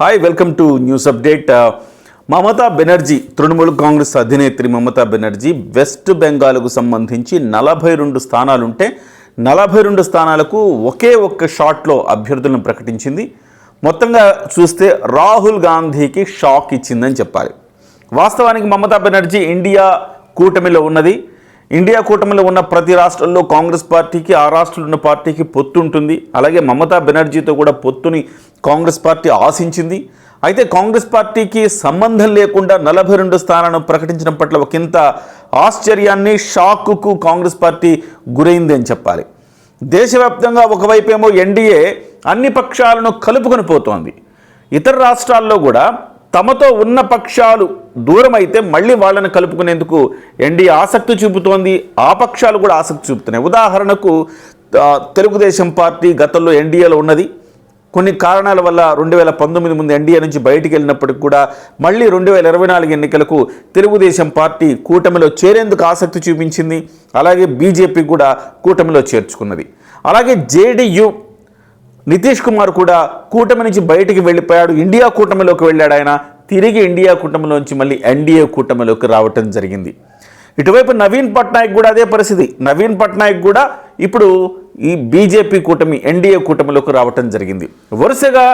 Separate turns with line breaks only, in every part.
Hi welcome to news update Mamata Banerjee Trinamool Congress అధినేత్రి Mamata Banerjee west బెంగాల్కు సంబంధించి నలభై రెండు స్థానాలుంటే నలభై రెండు స్థానాలకు ఒకే ఒక్క షాట్లో అభ్యర్థులను ప్రకటించింది. మొత్తంగా చూస్తే రాహుల్ గాంధీకి షాక్ ఇచ్చిందని చెప్పాలి. వాస్తవానికి మమతా బెనర్జీ ఇండియా కూటమిలో ఉన్నది. ఇండియా కూటమిలో ఉన్న ప్రతి రాష్ట్రంలో కాంగ్రెస్ పార్టీకి ఆ రాష్ట్రంలో ఉన్న పార్టీకి పొత్తు ఉంటుంది అలాగే మమతా బెనర్జీతో కూడా పొత్తుని కాంగ్రెస్ పార్టీ ఆశించింది. అయితే కాంగ్రెస్ పార్టీకి సంబంధం లేకుండా నలభై రెండు స్థానాలను ప్రకటించడం పట్ల ఒకంత ఆశ్చర్యాన్ని షాక్కు కాంగ్రెస్ పార్టీ గురైంది అని చెప్పాలి. దేశవ్యాప్తంగా ఒకవైపేమో ఏమో ఎన్డీఏ అన్ని పక్షాలను కలుపుకొని పోతోంది. ఇతర రాష్ట్రాల్లో కూడా తమతో ఉన్న పక్షాలు దూరం అయితే మళ్ళీ వాళ్ళని కలుపుకునేందుకు ఎన్డీఏ ఆసక్తి చూపుతోంది. ఆ పక్షాలు కూడా ఆసక్తి చూపుతున్నాయి. ఉదాహరణకు తెలుగుదేశం పార్టీ గతంలో ఎన్డీఏలో ఉన్నది. కొన్ని కారణాల వల్ల రెండు వేల పంతొమ్మిది ముందు ఎన్డీఏ నుంచి బయటికి వెళ్ళినప్పటికి కూడా మళ్ళీ రెండు వేల ఇరవై నాలుగు ఎన్నికలకు తెలుగుదేశం పార్టీ కూటమిలో చేరేందుకు ఆసక్తి చూపించింది. అలాగే బీజేపీ కూడా కూటమిలో చేర్చుకున్నది. అలాగే జేడీయూ నితీష్ కుమార్ కూడా కూటమి నుంచి బయటికి వెళ్ళిపోయాడు. ఇండియా కూటమిలోకి వెళ్ళాడు ఆయన. తిరిగి ఇండియా కూటమిలోంచి మళ్ళీ ఎన్డీఏ కూటమిలోకి రావటం జరిగింది. ఇటువైపు నవీన్ పట్నాయక్ కూడా అదే పరిస్థితి. నవీన్ పట్నాయక్ కూడా ఇప్పుడు ఈ బీజేపీ కూటమి ఎన్డీఏ కూటమిలోకి రావటం జరిగింది. వరుసగా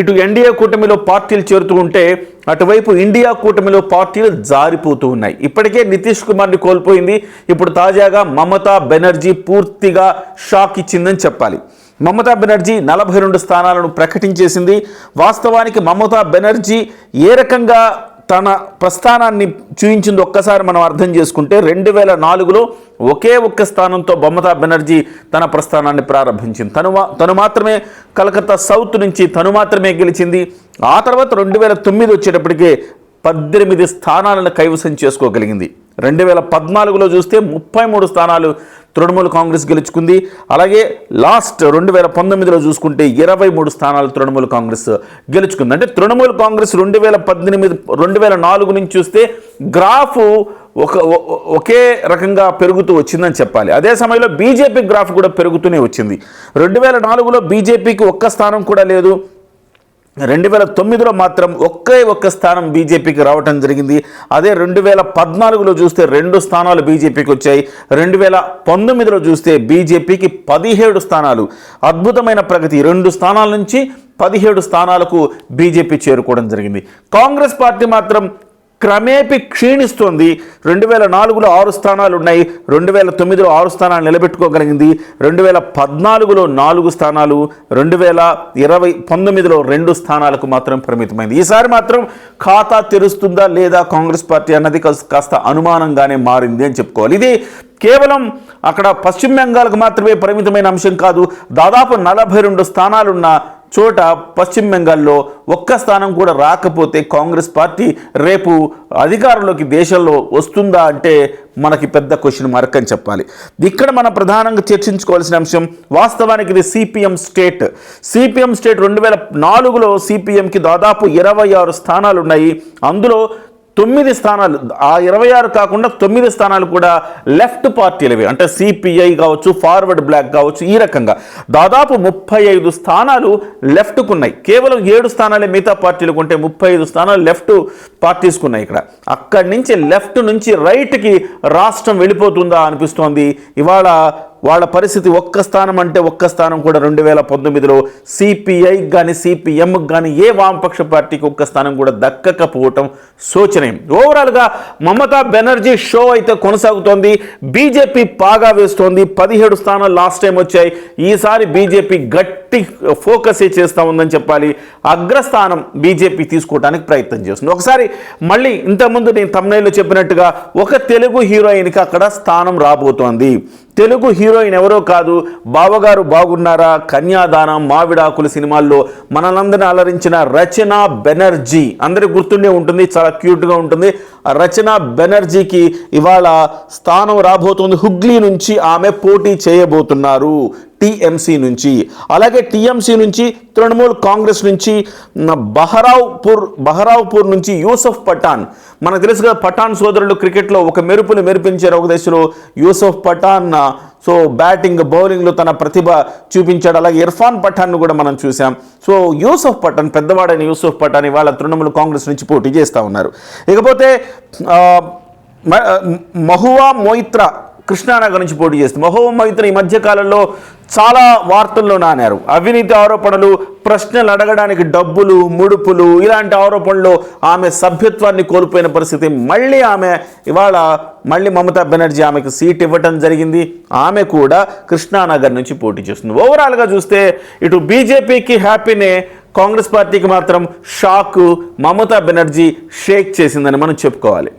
ఇటు ఎన్డీఏ కూటమిలో పార్టీలు చేరుతూ ఉంటే అటువైపు ఇండియా కూటమిలో పార్టీలు జారిపోతూ ఉన్నాయి. ఇప్పటికే నితీష్ కుమార్ని కోల్పోయింది. ఇప్పుడు తాజాగా మమతా బెనర్జీ పూర్తిగా షాక్ ఇచ్చిందని చెప్పాలి. మమతా బెనర్జీ నలభై రెండు స్థానాలను ప్రకటించేసింది. వాస్తవానికి మమతా బెనర్జీ ఏ రకంగా తన ప్రస్థానాన్ని చూయించింది ఒక్కసారి మనం అర్థం చేసుకుంటే రెండు వేల నాలుగులో ఒకే ఒక్క స్థానంతో మమతా బెనర్జీ తన ప్రస్థానాన్ని ప్రారంభించింది. తను తను మాత్రమే కలకత్తా సౌత్ నుంచి తను మాత్రమే గెలిచింది. ఆ తర్వాత రెండు వేల తొమ్మిది వచ్చేటప్పటికే పద్దెనిమిది స్థానాలను కైవసం చేసుకోగలిగింది. రెండు వేల పద్నాలుగులో చూస్తే ముప్పై మూడు స్థానాలు తృణమూల్ కాంగ్రెస్ గెలుచుకుంది. అలాగే లాస్ట్ రెండు వేల పంతొమ్మిదిలో చూసుకుంటే ఇరవై మూడు స్థానాలు తృణమూల్ కాంగ్రెస్ గెలుచుకుంది. అంటే తృణమూల్ కాంగ్రెస్ రెండు వేల పద్దెనిమిది రెండు వేల నాలుగు నుంచి చూస్తే గ్రాఫ్ ఒక ఒకే రకంగా పెరుగుతూ వచ్చిందని చెప్పాలి. అదే సమయంలో బీజేపీ గ్రాఫ్ కూడా పెరుగుతూనే వచ్చింది. రెండు వేల నాలుగులో బీజేపీకి ఒక్క స్థానం కూడా లేదు. రెండు వేల తొమ్మిదిలో మాత్రం ఒకే ఒక్క స్థానం బీజేపీకి రావటం జరిగింది. అదే రెండు వేల పద్నాలుగులో చూస్తే రెండు స్థానాలు బీజేపీకి వచ్చాయి. రెండు వేల పంతొమ్మిదిలో చూస్తే బీజేపీకి పదిహేడు స్థానాలు. అద్భుతమైన ప్రగతి. రెండు స్థానాల నుంచి పదిహేడు స్థానాలకు బీజేపీ చేరుకోవడం జరిగింది. కాంగ్రెస్ పార్టీ మాత్రం క్రమేపీ క్షీణిస్తోంది. రెండు వేల నాలుగులో ఆరు స్థానాలు ఉన్నాయి. రెండు వేల తొమ్మిదిలో ఆరు స్థానాలు నిలబెట్టుకోగలిగింది. రెండు వేల పద్నాలుగులో నాలుగు స్థానాలు. రెండు వేల ఇరవై పంతొమ్మిదిలో రెండు స్థానాలకు మాత్రం పరిమితమైంది. ఈసారి మాత్రం ఖాతా తెరుస్తుందా లేదా కాంగ్రెస్ పార్టీ అన్నది కాస్త- కాస్త అనుమానంగానే మారింది అని చెప్పుకోవాలి. ఇది కేవలం అక్కడ పశ్చిమ బెంగాల్కు మాత్రమే పరిమితమైన అంశం కాదు. దాదాపు నలభై రెండు స్థానాలున్న చోట పశ్చిమ బెంగాల్లో ఒక్క స్థానం కూడా రాకపోతే కాంగ్రెస్ పార్టీ రేపు అధికారంలోకి దేశంలో వస్తుందా అంటే మనకి పెద్ద క్వశ్చన్ మార్క్ అని చెప్పాలి. ఇక్కడ మనం ప్రధానంగా చర్చించుకోవాల్సిన అంశం వాస్తవానికి ఇది సిపిఎం స్టేట్. సిపిఎం స్టేట్ రెండు వేల నాలుగులో సిపిఎంకి దాదాపు ఇరవై ఆరు స్థానాలు ఉన్నాయి అందులో తొమ్మిది స్థానాలు ఆ ఇరవై ఆరు కాకుండా తొమ్మిది స్థానాలు కూడా లెఫ్ట్ పార్టీలవి. అంటే సిపిఐ కావచ్చు ఫార్వర్డ్ బ్లాక్ కావచ్చు ఈ రకంగా. దాదాపు ముప్పై ఐదు స్థానాలు లెఫ్ట్కున్నాయి. కేవలం ఏడు స్థానాలే మిగతా పార్టీలకు ఉంటే ముప్పై ఐదు స్థానాలు లెఫ్ట్ పార్టీస్కు ఉన్నాయి ఇక్కడ. అక్కడి నుంచి లెఫ్ట్ నుంచి రైట్కి రాష్ట్రం వెళ్ళిపోతుందా అనిపిస్తోంది. ఇవాళ వాళ్ళ పరిస్థితి ఒక్క స్థానం అంటే ఒక్క స్థానం కూడా రెండు వేల పంతొమ్మిదిలో సిపిఐకి కానీ సిపిఎంకి కానీ ఏ వామపక్ష పార్టీకి ఒక్క స్థానం కూడా దక్కకపోవటం శోచనీయం. ఓవరాల్గా మమతా బెనర్జీ షో అయితే కొనసాగుతోంది. బీజేపీ పాగా వేస్తోంది. పదిహేడు స్థానాలు లాస్ట్ టైం వచ్చాయి. ఈసారి బీజేపీ గట్టి ఫోకస్ చేస్తూ ఉందని చెప్పాలి. అగ్రస్థానం బీజేపీ తీసుకోవడానికి ప్రయత్నం చేస్తుంది. ఒకసారి మళ్ళీ ఇంతకుముందు నేను తమిళలో చెప్పినట్టుగా ఒక తెలుగు హీరోయిన్కి అక్కడ స్థానం రాబోతోంది. తెలుగు హీరోయిన్ ఎవరో కాదు బావగారు బాగున్నారా కన్యాదానం మావిడాకుల సినిమాల్లో మనలందరినీ అలరించిన రచన బెనర్జీ. అందరికి గుర్తుండే ఉంటుంది చాలా క్యూట్గా ఉంటుంది. ఆ రచన బెనర్జీకి ఇవాళ స్థానం రాబోతుంది. హుగ్లీ నుంచి ఆమె పోటీ చేయబోతున్నారు. టీఎంసీ నుంచి అలాగే టీఎంసీ నుంచి తృణమూల్ కాంగ్రెస్ నుంచి బహరావ్పూర్ బహరావ్పూర్ నుంచి యూసఫ్ పఠాన్. మనకు తెలుసు కదా పఠాన్ సోదరులు క్రికెట్లో ఒక మెరుపును మెరిపించారు ఒక దశలో యూసఫ్ పఠాన్. సో బ్యాటింగ్ బౌలింగ్లో తన ప్రతిభ చూపించాడు. అలాగే ఇర్ఫాన్ పఠాన్ను కూడా మనం చూసాం సో యూసఫ్ పఠాన్ పెద్దవాడైన యూసఫ్ పఠాన్ ఇవాళ తృణమూల్ కాంగ్రెస్ నుంచి పోటీ చేస్తూ ఉన్నారు. ఇకపోతే మహువా మొయిత్రా కృష్ణానగర్ నుంచి పోటీ చేస్తుంది. మహువా మొయిత్రా ఈ మధ్యకాలంలో చాలా వార్తల్లో నానారు. అవినీతి ఆరోపణలు ప్రశ్నలు అడగడానికి డబ్బులు ముడుపులు ఇలాంటి ఆరోపణలు ఆమె సభ్యత్వాన్ని కోల్పోయిన పరిస్థితి. మళ్ళీ ఆమె ఇవాళ మళ్ళీ మమతా బెనర్జీ ఆమెకు సీట్ ఇవ్వటం జరిగింది. ఆమె కూడా కృష్ణానగర్ నుంచి పోటీ చేస్తుంది. ఓవరాల్గా చూస్తే ఇటు బీజేపీకి హ్యాపీనే కాంగ్రెస్ పార్టీకి మాత్రం షాక్ మమతా బెనర్జీ షేక్ చేసిందని మనం చెప్పుకోవాలి.